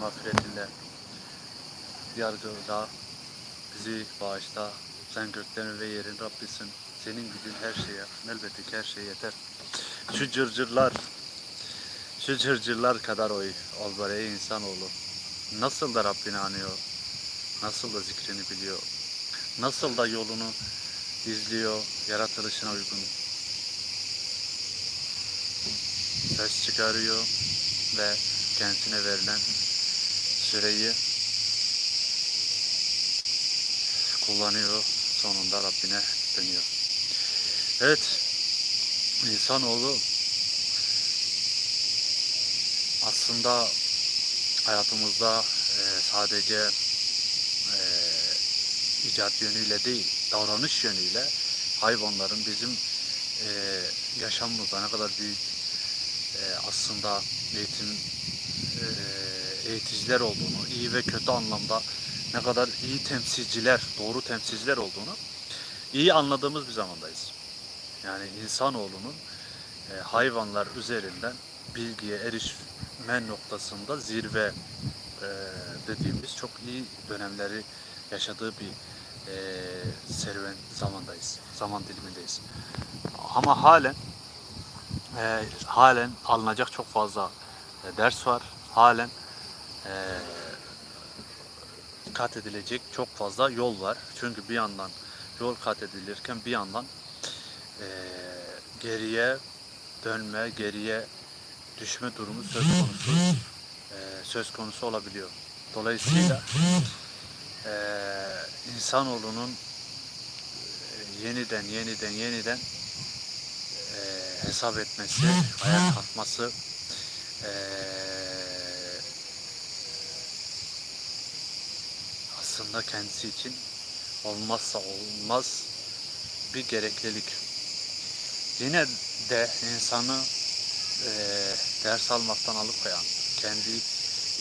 mağfiretiyle yargıda bizi bağışla. Sen göklerin ve yerin Rabbisin. Senin gücün her şeye, elbette her şeye yeter. Şu cırcırlar, şu cırcırlar kadar oy ol böyle insanoğlu. Nasıl da Rabbini anıyor, nasıl da zikrini biliyor, nasıl da yolunu izliyor, yaratılışına uygun. Ses çıkarıyor ve kendisine verilen süreyi kullanıyor. Sonunda Rabbine dönüyor. Evet, insanoğlu aslında hayatımızda e, sadece e, icat yönüyle değil, davranış yönüyle hayvanların bizim e, yaşamımızda ne kadar büyük e, aslında eğitim eğiticiler olduğunu, iyi ve kötü anlamda ne kadar iyi temsilciler, doğru temsilciler olduğunu iyi anladığımız bir zamandayız. Yani insanoğlunun e, hayvanlar üzerinden bilgiye erişme noktasında zirve e, dediğimiz çok iyi dönemleri yaşadığı bir e, serüven zamandayız, zaman dilimindeyiz. Ama halen e, halen alınacak çok fazla e, ders var. Halen e, kat edilecek çok fazla yol var. Çünkü bir yandan yol kat edilirken bir yandan e, geriye dönme, geriye düşme durumu söz konusu e, söz konusu olabiliyor. Dolayısıyla e, insanoğlunun e, yeniden yeniden yeniden e, hesap etmesi, ayağa kalkması e, aslında kendisi için olmazsa olmaz bir gereklilik. Yine de insanı e, ders almaktan alıkoyan, kendi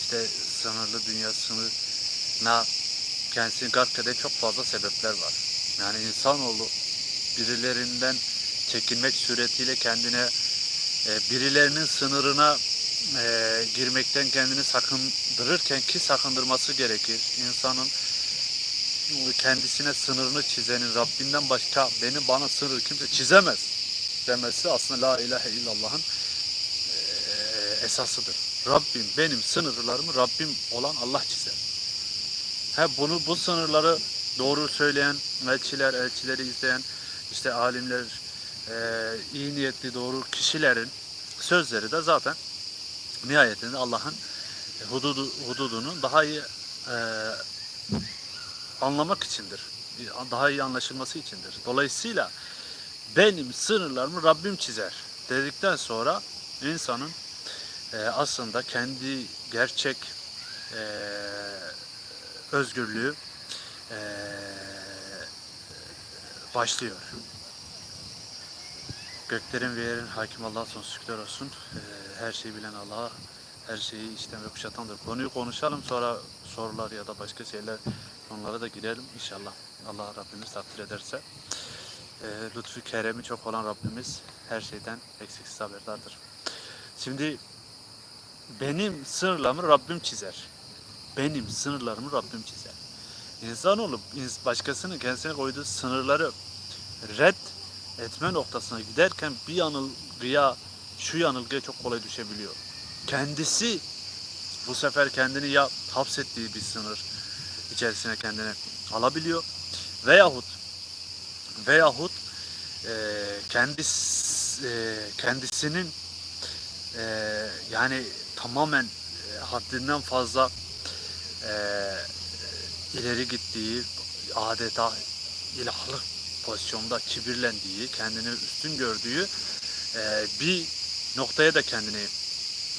işte sınırlı dünyasına kendisini gark eden çok fazla sebepler var. Yani insanoğlu birilerinden çekinmek suretiyle kendine e, birilerinin sınırına e, girmekten kendini sakındırırken ki sakındırması gerekir. İnsanın kendisine sınırını çizenin Rabbinden başka beni bana sınır kimse çizemez demesi aslında la ilahe illallah'ın esasıdır. Rabbim benim sınırlarımı Rabbim olan Allah çizer. He bunu bu sınırları doğru söyleyen elçiler, elçileri izleyen işte alimler, e, iyi niyetli doğru kişilerin sözleri de zaten nihayetinde Allah'ın hududu, hududunu daha iyi e, anlamak içindir. Daha iyi anlaşılması içindir. Dolayısıyla benim sınırlarımı Rabbim çizer dedikten sonra insanın e, aslında kendi gerçek e, özgürlüğü e, başlıyor. Göklerin ve yerin hakim Allah'a sonsuz şükürler olsun. E, her şeyi bilen Allah'a her şeyi işten ve kuşatandır. Konuyu konuşalım sonra sorular ya da başka şeyler onlara da girelim inşallah. Allah Rabbimiz takdir ederse. E, lütfu keremi çok olan Rabbimiz her şeyden eksiksiz haberdardır. Şimdi benim sınırlarımı Rabbim çizer. Benim sınırlarımı Rabbim çizer. İnsanoğlu ins- başkasının kendisine koyduğu sınırları red etme noktasına giderken bir yanılgıya, şu yanılgıya çok kolay düşebiliyor. Kendisi bu sefer kendini ya hapsettiği bir sınır içerisine kendini alabiliyor veyahut veyahut e, kendisi, e, kendisinin e, yani tamamen e, haddinden fazla e, ileri gittiği adeta ilahlık pozisyonda kibirlendiği, kendini üstün gördüğü e, bir noktaya da kendini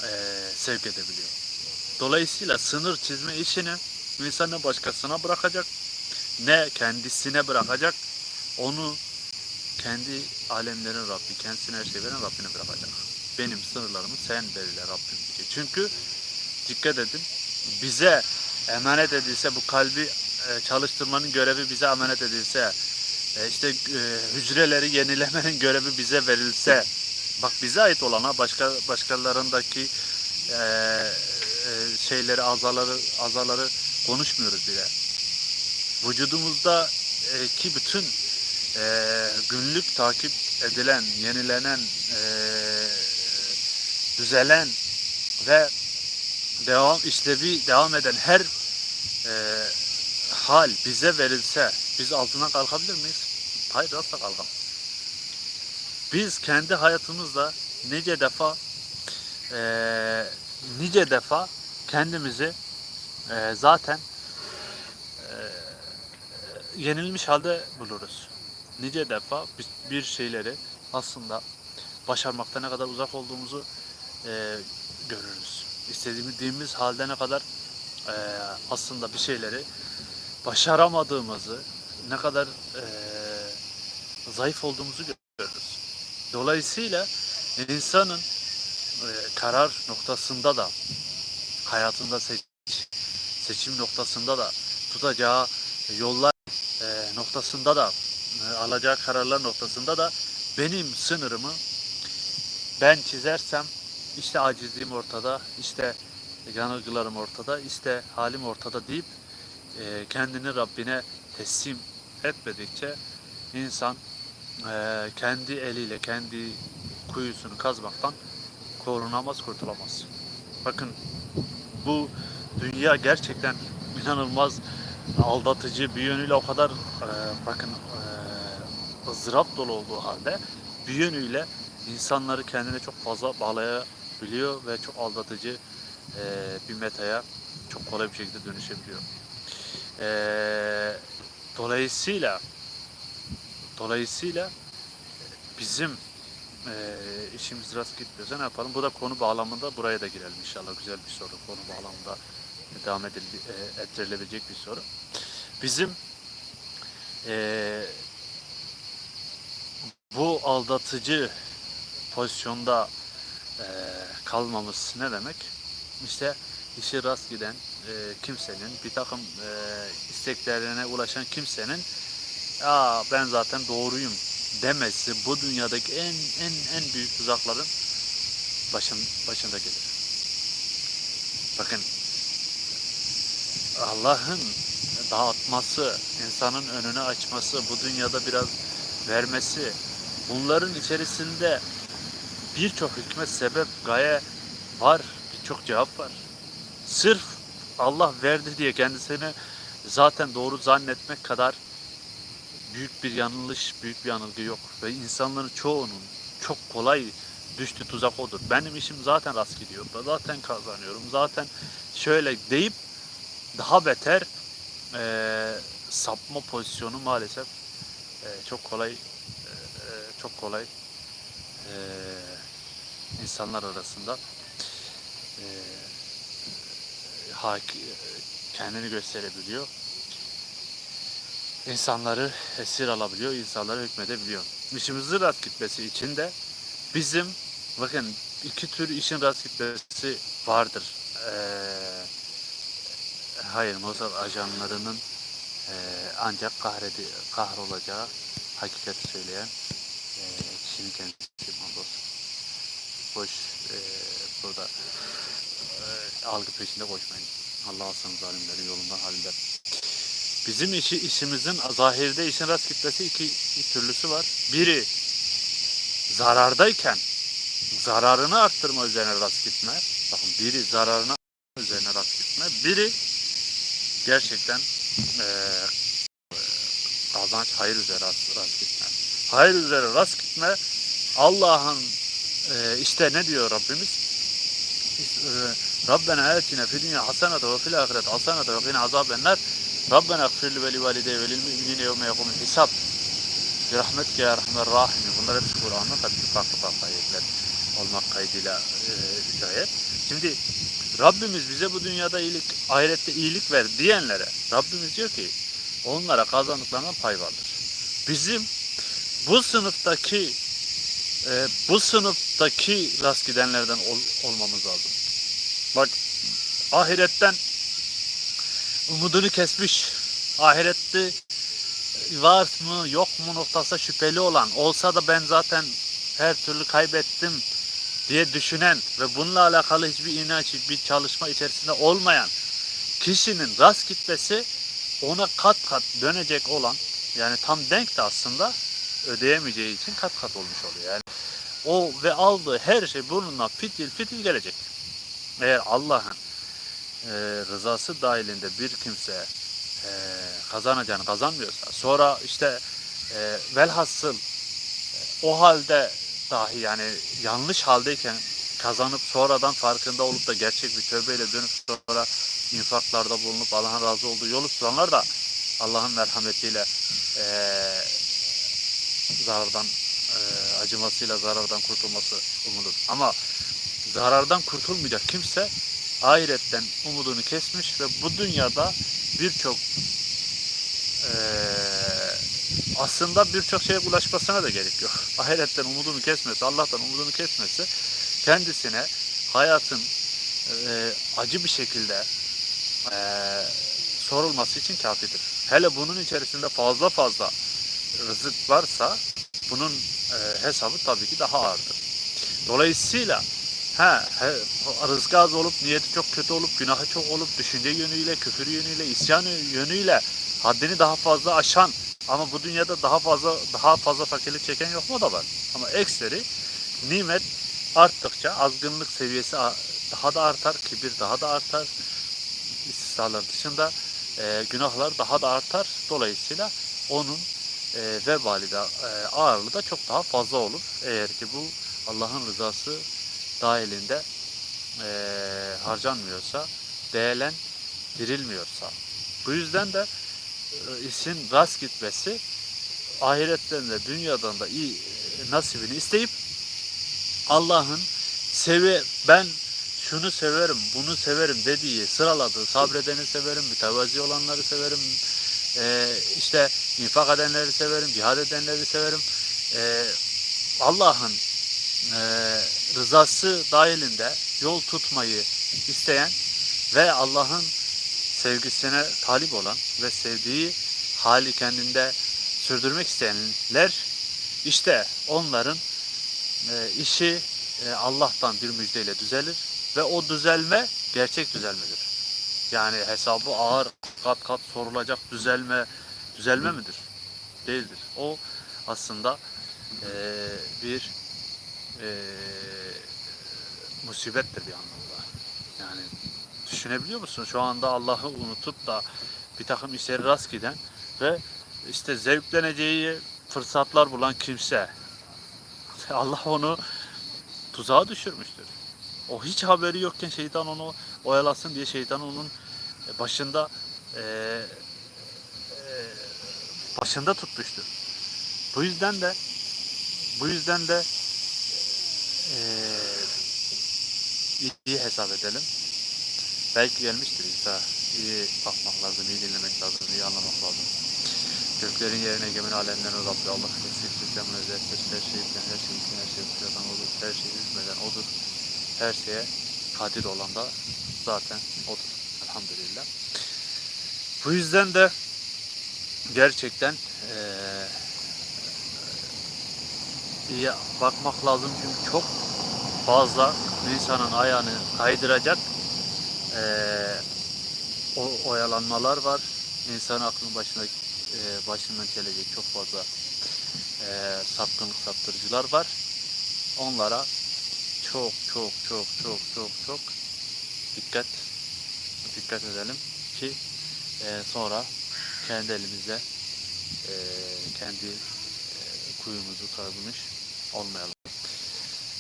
e, sevk edebiliyor. Dolayısıyla sınır çizme işini insan ne başkasına bırakacak ne kendisine bırakacak onu kendi alemlerin Rabbi, kendisine her şey veren Rabbine bırakacak. Benim sınırlarımı sen belirle Rabbim diyecek. Çünkü dikkat edin bize emanet edilse bu kalbi e, çalıştırmanın görevi bize emanet edilse e, işte e, hücreleri yenilemenin görevi bize verilse bak bize ait olana başka başkalarındaki şeyleri, azaları, azaları konuşmuyoruz bile. Vücudumuzda e, ki bütün e, günlük takip edilen, yenilenen, e, düzelen ve devam işlevi devam eden her e, hal bize verilse biz altından kalkabilir miyiz? Hayır asla kalkamayız. Biz kendi hayatımızda nice defa e, nice defa kendimizi e, zaten e, yenilmiş halde buluruz. Nice defa bir- bir şeyleri aslında başarmakta ne kadar uzak olduğumuzu e, görürüz. İstediğimiz halde ne kadar e, aslında bir şeyleri başaramadığımızı, ne kadar e, zayıf olduğumuzu görürüz. Dolayısıyla insanın e, karar noktasında da hayatında seç, seçim noktasında da tutacağı yollar e, noktasında da e, alacağı kararlar noktasında da benim sınırımı ben çizersem işte acizliğim ortada, işte yanılgılarım ortada, işte halim ortada deyip e, kendini Rabbine teslim etmedikçe insan e, kendi eliyle kendi kuyusunu kazmaktan korunamaz, kurtulamaz. Bakın bu dünya gerçekten inanılmaz aldatıcı bir yönüyle o kadar e, bakın e, dolu olduğu halde bir yönüyle insanları kendine çok fazla bağlayabiliyor ve çok aldatıcı e, bir metaya çok kolay bir şekilde dönüşebiliyor. E, dolayısıyla dolayısıyla bizim e, işimiz rast gitmiyorsa ne yapalım? Bu da konu bağlamında buraya da girelim inşallah. Güzel bir soru. Konu bağlamında devam edil, e, ettirilebilecek bir soru. Bizim e, bu aldatıcı pozisyonda e, kalmamız ne demek? İşte işi rast giden e, kimsenin, bir takım e, isteklerine ulaşan kimsenin Aa, ben zaten doğruyum demesi bu dünyadaki en en en büyük tuzakların başın, başında gelir. Bakın Allah'ın dağıtması, insanın önünü açması, bu dünyada biraz vermesi, bunların içerisinde birçok hikmet, sebep, gaye var, birçok cevap var. Sırf Allah verdi diye kendisini zaten doğru zannetmek kadar büyük bir yanlış, büyük bir yanılgı yok. Ve insanların çoğunun çok kolay düştüğü tuzak odur. Benim işim zaten rast gidiyor. Zaten kazanıyorum. Zaten şöyle deyip daha beter eee, sapma pozisyonu maalesef eee, çok kolay eee, çok kolay eee, insanlar arasında eee hak- kendini gösterebiliyor insanları esir alabiliyor, insanları hükmedebiliyor. İşimizin rast gitmesi için de bizim bakın iki tür işin rast gitmesi vardır. Ee, hayır Mossad ajanlarının e, ancak kahredi, kahrolacağı hakikati söyleyen e, kişinin kendisi hamdolsun. Boş e, burada e, algı peşinde koşmayın. Allah alsın zalimlerin yolundan halinden. Bizim işi, işimizin zahirde işin rast gitmesi iki, iki türlüsü var. Biri zarardayken zararını arttırma üzerine rast gitme. Bakın biri zararını üzerine rast gitme. Biri gerçekten eee kazanç hayır üzere rast, rast gitme. Hayır üzere rast gitme Allah'ın eee, işte ne diyor Rabbimiz? Rabbena etina fid dünya hasenete ve fil ahiret hasenete ve qina azabennar Rabbena gfirli ve li valideyye ve lil müminine yevme yekumul hisab. Bir rahmetke ya rahmer rahimi. Bunlar hepsi Kur'an'da tabii farklı farklı ayetler olmak kaydıyla e, üç ayet. Şimdi Rabbimiz bize bu dünyada iyilik, ahirette iyilik ver diyenlere Rabbimiz diyor ki onlara kazandıklarından pay vardır. Bizim bu sınıftaki e, bu sınıftaki rast gidenlerden ol- olmamız lazım. Bak ahiretten umudunu kesmiş. Ahirette var mı yok mu noktası şüpheli olan olsa da ben zaten her türlü kaybettim diye düşünen ve bununla alakalı hiçbir inanç, bir çalışma içerisinde olmayan kişinin rast gitmesi ona kat kat dönecek olan yani tam denk de aslında ödeyemeyeceği için kat kat olmuş oluyor. Yani o ve aldığı her şey burnuna fitil fitil gelecek. Eğer Allah'ın e, rızası dahilinde bir kimse e, kazanacağını kazanmıyorsa sonra işte e, velhasıl e, o halde dahi yani yanlış haldeyken kazanıp sonradan farkında olup da gerçek bir tövbeyle dönüp sonra infaklarda bulunup Allah'ın razı olduğu yolu tutanlar da Allah'ın merhametiyle e, zarardan e, acımasıyla zarardan kurtulması umulur. Ama zarardan kurtulmayacak kimse ahiretten umudunu kesmiş ve bu dünyada birçok e, aslında birçok şeye ulaşmasına da gerek yok. Ahiretten umudunu kesmesi, Allah'tan umudunu kesmesi kendisine hayatın e, acı bir şekilde e, sorulması için kafidir. Hele bunun içerisinde fazla fazla rızık varsa bunun e, hesabı tabii ki daha ağırdır. Dolayısıyla he, he, rızkı az olup niyeti çok kötü olup günahı çok olup düşünce yönüyle, küfür yönüyle, isyan yönüyle haddini daha fazla aşan ama bu dünyada daha fazla daha fazla fakirlik çeken yok mu da var. Ama ekseri nimet arttıkça azgınlık seviyesi daha da artar, kibir daha da artar. İstisnalar dışında e, günahlar daha da artar. Dolayısıyla onun e, vebali de e, ağırlığı da çok daha fazla olur. Eğer ki bu Allah'ın rızası dahilinde e, harcanmıyorsa, değerlendirilmiyorsa. Bu yüzden de işin rast gitmesi ahiretten de dünyadan da iyi e, nasibini isteyip Allah'ın sevi ben şunu severim, bunu severim dediği sıraladığı sabredeni severim, mütevazi olanları severim, e, işte infak edenleri severim, cihad edenleri severim. E, Allah'ın e, rızası dahilinde yol tutmayı isteyen ve Allah'ın sevgisine talip olan ve sevdiği hali kendinde sürdürmek isteyenler işte onların e, işi e, Allah'tan bir müjdeyle düzelir ve o düzelme gerçek düzelmedir. Yani hesabı ağır kat kat sorulacak düzelme düzelme midir? Değildir. O aslında e, bir e, musibettir bir anlamda. Yani düşünebiliyor musun? Şu anda Allah'ı unutup da bir takım işleri rast giden ve işte zevkleneceği fırsatlar bulan kimse Allah onu tuzağa düşürmüştür. O hiç haberi yokken şeytan onu oyalasın diye şeytan onun başında e, e, başında tutmuştur. Bu yüzden de bu yüzden de e, iyi, hesap edelim. Belki gelmiştir İsa. İyi bakmak lazım, iyi dinlemek lazım, iyi anlamak lazım. Göklerin yerine egemen alemlerin Rabbi Allah eksik sistem özelliktir. Her şeyi bilen, her şeyi bilen, her şeyi tutan odur. Her şeyi hükmeden odur. Her şeye kadir olan da zaten odur. Elhamdülillah. Bu yüzden de gerçekten eee iyi bakmak lazım çünkü çok fazla insanın ayağını kaydıracak eee, o oyalanmalar var. İnsanın aklının başına eee, başından gelecek çok fazla eee sapkınlık saptırıcılar var. Onlara çok çok çok çok çok çok dikkat dikkat edelim ki eee, sonra kendi elimizde eee, kendi eee, kuyumuzu kazmış olmayalım.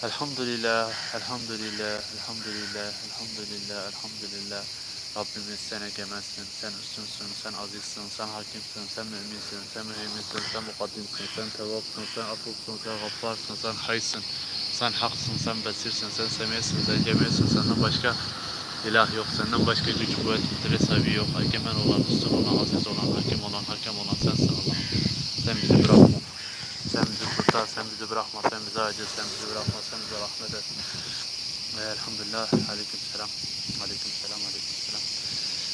Elhamdülillah, elhamdülillah, elhamdülillah, elhamdülillah, elhamdülillah. Rabbimiz sen egemensin, sen üstünsün, sen azizsin, sen hakimsin, sen müminsin, sen mühimminsin, sen mukaddimsin, sen tevapsın, sen afufsun, sen gaffarsın, sen haysın, sen haksın, sen besirsin, sen semiyetsin, sen cemiyetsin, senden başka ilah yok, senden başka güç, kuvvet, kudret sahibi yok, egemen olan, üstün olan, aziz olan, hakim olan, hakem olan sensin Allah'ım. Sen bizi bırakma. Kurtar, sen bizi bırakma, sen bizi acil, sen bizi bırakma, sen bize rahmet et. Ve elhamdülillah, aleyküm selam, aleyküm selam, aleyküm selam.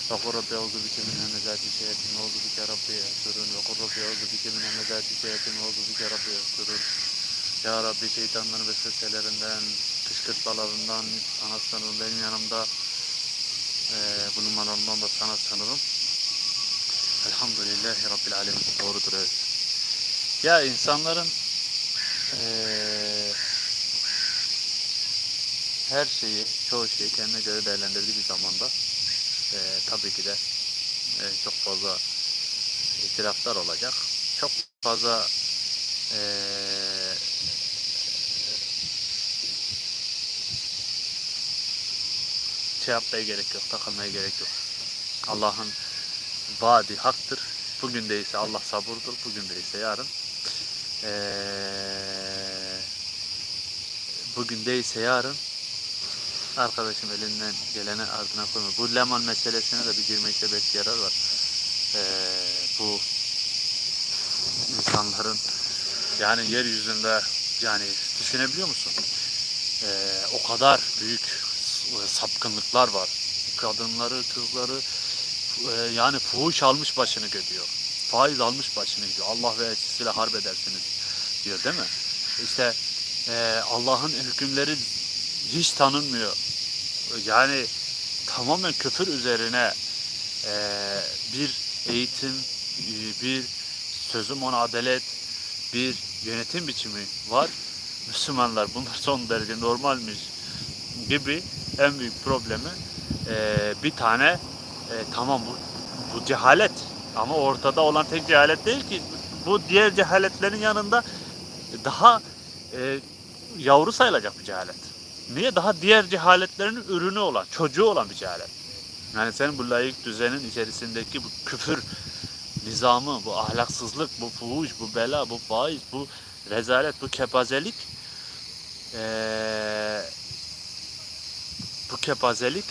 Ve kur Rabbi euzu bike min hemezati şeyatin ve bike Rabbi yasurun. Ve kur Rabbi euzu bike min hemezati şeyatin ve bike Rabbi yasurun. Ya Rabbi şeytanların vesveselerinden, kışkırtmalarından sana sanırım benim yanımda e, bulunmalarından da sana sanırım. Elhamdülillahi Rabbil Alemin. Doğrudur evet. Ya insanların eee, her şeyi, çoğu şeyi kendine göre değerlendirdiği bir zamanda eee tabii ki de eee, çok fazla itiraflar olacak. Çok fazla eee şey yapmaya gerek yok, takılmaya gerek yok. Allah'ın vaadi haktır. Bugün değilse Allah sabırdır, bugün değilse yarın. Eee, bugün değilse yarın arkadaşım elinden geleni ardına koyma. Bu Leman meselesine de bir girmekte belki yarar var. Eee, bu insanların yani yeryüzünde yani düşünebiliyor musun? Eee, o kadar büyük sapkınlıklar var. Kadınları, kızları e, yani fuhuş almış başını gidiyor. Faiz almış başını gidiyor. Allah ve elçisiyle harp edersiniz diyor değil mi? İşte e, Allah'ın hükümleri hiç tanınmıyor. Yani tamamen küfür üzerine e, bir eğitim, bir sözüm ona adalet, bir yönetim biçimi var. Müslümanlar bunlar son derece normalmiş gibi en büyük problemi e, bir tane e, tamam bu, bu cehalet ama ortada olan tek cehalet değil ki bu diğer cehaletlerin yanında daha e, yavru sayılacak bir cehalet. Niye? Daha diğer cehaletlerin ürünü olan, çocuğu olan bir cehalet. Yani senin bu layık düzenin içerisindeki bu küfür nizamı, bu ahlaksızlık, bu fuhuş, bu bela, bu faiz, bu rezalet, bu kepazelik eee bu kepazelik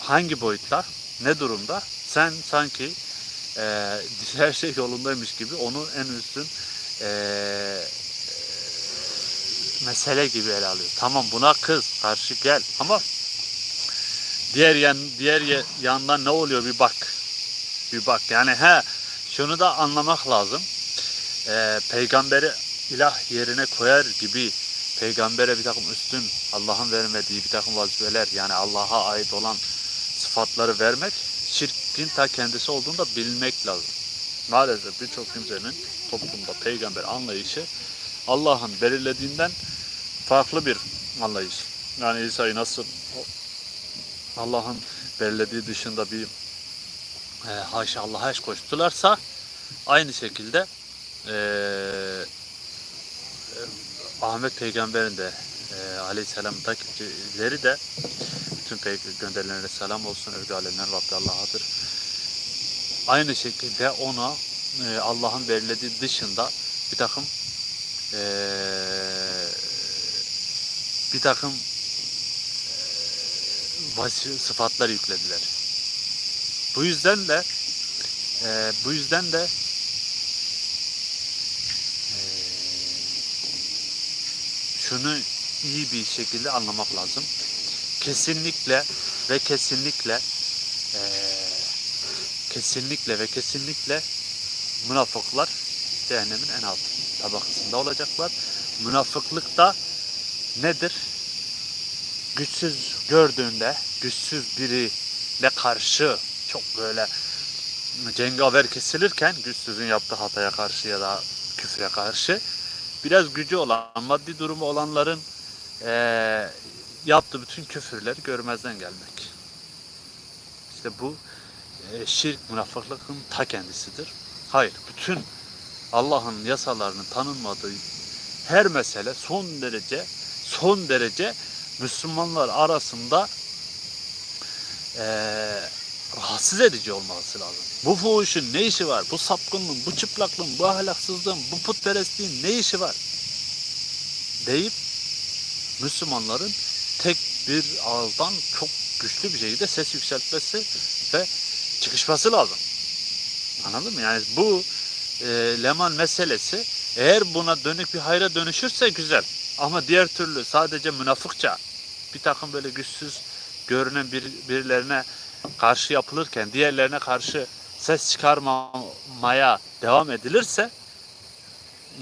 hangi boyutta, ne durumda? Sen sanki e, her şey yolundaymış gibi onu en üstün e, mesele gibi ele alıyor. Tamam buna kız, karşı gel ama diğer yan diğer yandan ne oluyor bir bak. Bir bak. Yani he şunu da anlamak lazım. E, peygamberi ilah yerine koyar gibi peygambere bir takım üstün Allah'ın vermediği bir takım vazifeler yani Allah'a ait olan sıfatları vermek şirkin ta kendisi olduğunu da bilmek lazım. Maalesef birçok kimsenin toplumda peygamber anlayışı Allah'ın belirlediğinden farklı bir anlayış. Yani İsa'yı nasıl Allah'ın belirlediği dışında bir e, haşa Allah'a eş koştularsa aynı şekilde e, Ahmet Peygamber'in de e, aleyhisselam takipçileri de bütün peygamber gönderilenlere selam olsun. Övgü alemlerin Rabbi Allah'adır. Aynı şekilde ona e, Allah'ın belirlediği dışında bir takım e, bir takım e, vasi- sıfatlar yüklediler. Bu yüzden de e, bu yüzden de e, şunu iyi bir şekilde anlamak lazım. Kesinlikle ve kesinlikle eee, kesinlikle ve kesinlikle münafıklar cehennemin en alt tabakasında olacaklar. Münafıklık da nedir? Güçsüz gördüğünde güçsüz biriyle karşı çok böyle cengaver kesilirken güçsüzün yaptığı hataya karşı ya da küfre karşı biraz gücü olan, maddi durumu olanların eee yaptığı bütün küfürleri görmezden gelmek. İşte bu eee, şirk, münafıklıkın ta kendisidir. Hayır, bütün Allah'ın yasalarının tanınmadığı her mesele son derece son derece Müslümanlar arasında eee rahatsız edici olması lazım. Bu fuhuşun ne işi var? Bu sapkınlığın, bu çıplaklığın, bu ahlaksızlığın, bu putperestliğin ne işi var? Deyip Müslümanların tek bir ağızdan çok güçlü bir şekilde ses yükseltmesi ve çıkışması lazım. Anladın mı? Yani bu e, Leman meselesi eğer buna dönük bir hayra dönüşürse güzel. Ama diğer türlü sadece münafıkça bir takım böyle güçsüz görünen bir, birilerine karşı yapılırken diğerlerine karşı ses çıkarmamaya devam edilirse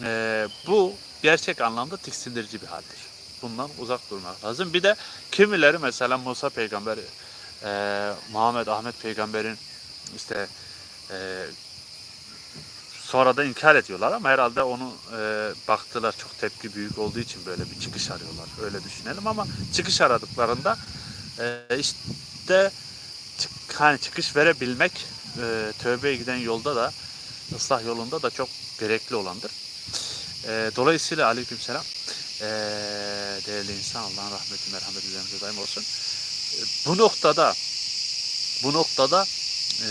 e, bu gerçek anlamda tiksindirici bir haldir. Bundan uzak durmak lazım. Bir de kimileri mesela Musa peygamber, e, Muhammed Ahmet peygamberin işte e, sonra da inkar ediyorlar ama herhalde onu e, baktılar çok tepki büyük olduğu için böyle bir çıkış arıyorlar. Öyle düşünelim ama çıkış aradıklarında e, işte çık- hani çıkış verebilmek e, tövbeye giden yolda da ıslah yolunda da çok gerekli olandır. E, dolayısıyla aleykümselam e, değerli insan Allah'ın rahmeti merhameti üzerinize daim olsun. Bu noktada bu noktada e,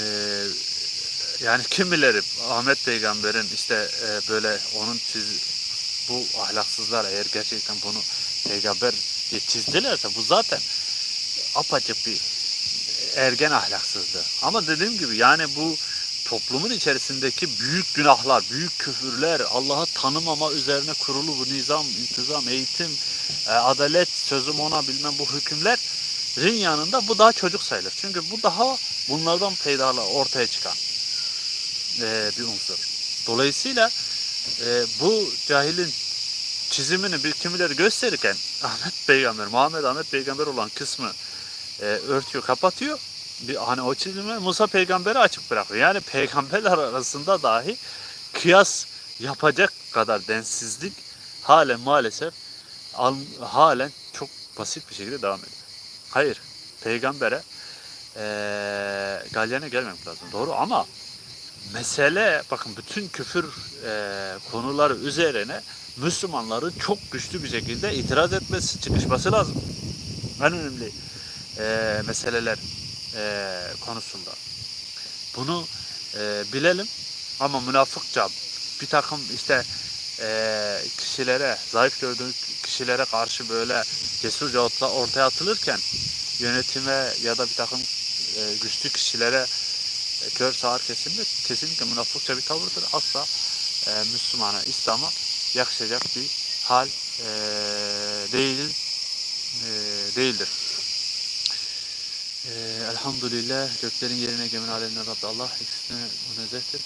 yani kimileri Ahmet Peygamber'in işte e, böyle onun çiz, bu ahlaksızlar eğer gerçekten bunu peygamber diye çizdilerse bu zaten apaçık bir ergen ahlaksızlığı. Ama dediğim gibi yani bu toplumun içerisindeki büyük günahlar, büyük küfürler, Allah'ı tanımama üzerine kurulu bu nizam, intizam, eğitim, e, adalet, sözüm ona bilmem bu hükümlerin yanında bu daha çocuk sayılır. Çünkü bu daha bunlardan peydalı ortaya çıkan e, bir unsur. Dolayısıyla e, bu cahilin çizimini bir kimileri gösterirken Ahmet Peygamber, Muhammed Ahmet Peygamber olan kısmı örtüyor, kapatıyor. Bir, hani o çizimi Musa peygamberi açık bırakıyor. Yani peygamberler arasında dahi kıyas yapacak kadar densizlik halen maalesef al, halen çok basit bir şekilde devam ediyor. Hayır, peygambere e, galyana gelmemek lazım. Doğru ama mesele bakın bütün küfür e, konuları üzerine Müslümanların çok güçlü bir şekilde itiraz etmesi, çıkışması lazım. En önemli e, meseleler e, konusunda. Bunu e, bilelim ama münafıkça bir takım işte e, kişilere, zayıf gördüğü kişilere karşı böyle cesurca orta- ortaya atılırken yönetime ya da bir takım e, güçlü kişilere e, kör sağır kesinlikle, kesinlikle münafıkça bir tavırdır. Asla e, Müslümana, İslam'a yakışacak bir hal e, değil e, değildir. E, elhamdülillah göklerin yerine gemin alemine Rabbi Allah ikisine münezzehtir.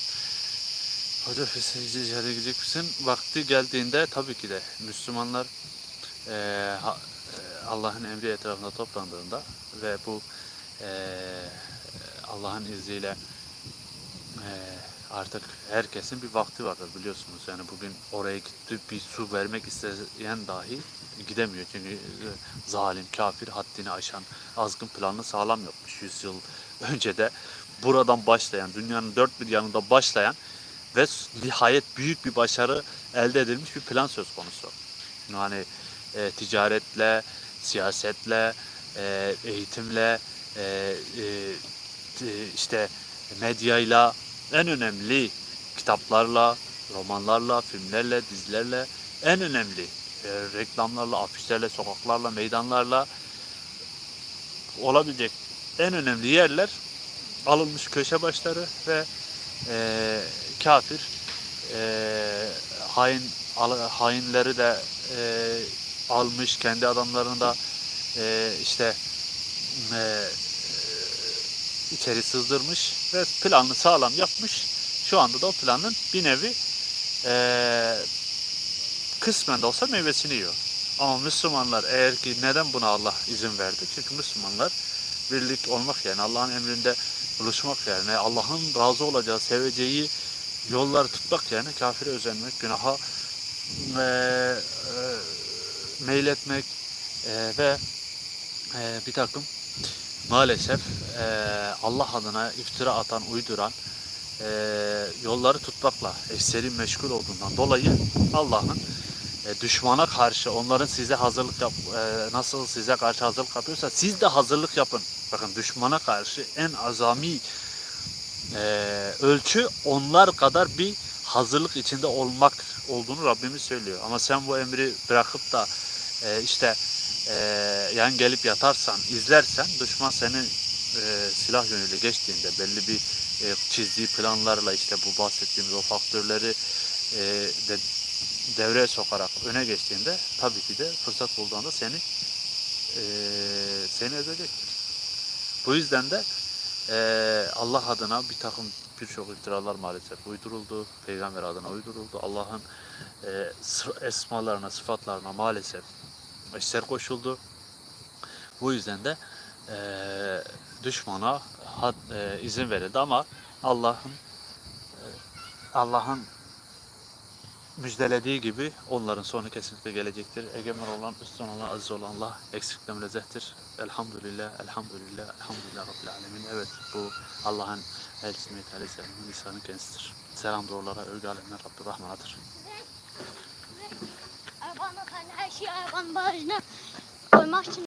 Hoca Feseyci cihada gidecek misin? Vakti geldiğinde tabii ki de Müslümanlar e, e, Allah'ın emri etrafında toplandığında ve bu e, Allah'ın izniyle e, artık herkesin bir vakti vardır biliyorsunuz. Yani bugün oraya gitti bir su vermek isteyen dahi gidemiyor. Çünkü e, zalim, kafir, haddini aşan, azgın planını sağlam yapmış. 100 yıl önce de buradan başlayan, dünyanın dört bir yanında başlayan ve nihayet büyük bir başarı elde edilmiş bir plan söz konusu. Yani e, ticaretle, siyasetle, e, eğitimle, e, e, işte medyayla, en önemli kitaplarla, romanlarla, filmlerle, dizilerle, en önemli e, reklamlarla, afişlerle, sokaklarla, meydanlarla olabilecek en önemli yerler alınmış köşe başları ve e, kafir e, hain al- hainleri de e, almış kendi adamlarını da e, işte e, içeri sızdırmış ve planını sağlam yapmış. Şu anda da o planın bir nevi e, kısmen de olsa meyvesini yiyor. Ama Müslümanlar eğer ki neden buna Allah izin verdi? Çünkü Müslümanlar birlik olmak yani Allah'ın emrinde buluşmak yani Allah'ın razı olacağı, seveceği yolları tutmak yani kafire özenmek, günaha e, e, meyletmek e, ve e, bir takım maalesef e, Allah adına iftira atan, uyduran e, yolları tutmakla ekseri meşgul olduğundan dolayı Allah'ın e, düşmana karşı onların size hazırlık yap, e, nasıl size karşı hazırlık yapıyorsa siz de hazırlık yapın. Bakın düşmana karşı en azami e, ölçü onlar kadar bir hazırlık içinde olmak olduğunu Rabbimiz söylüyor. Ama sen bu emri bırakıp da e, işte e, yan gelip yatarsan, izlersen düşman seni e, silah yönüyle geçtiğinde belli bir e, çizdiği planlarla işte bu bahsettiğimiz o faktörleri e, de devreye sokarak öne geçtiğinde tabii ki de fırsat bulduğunda seni e, seni ezecektir. Bu yüzden de e, Allah adına bir takım birçok iftiralar maalesef uyduruldu. Peygamber adına uyduruldu. Allah'ın e, esmalarına, sıfatlarına maalesef eşler koşuldu. Bu yüzden de e, düşmana had, e, izin verildi ama Allah'ın e, Allah'ın müjdelediği gibi onların sonu kesinlikle gelecektir. Egemen olan, üstün olan, aziz olan Allah eksikle münezzehtir. Elhamdülillah, elhamdülillah, elhamdülillah Rabbil Alemin. Evet bu Allah'ın elçisi Mehdi Aleyhisselam'ın lisanı kendisidir. Selam doğrulara, övgü alemler Rabbi Rahman'adır. Arabanın her şeyi arabanın bagajına koymak için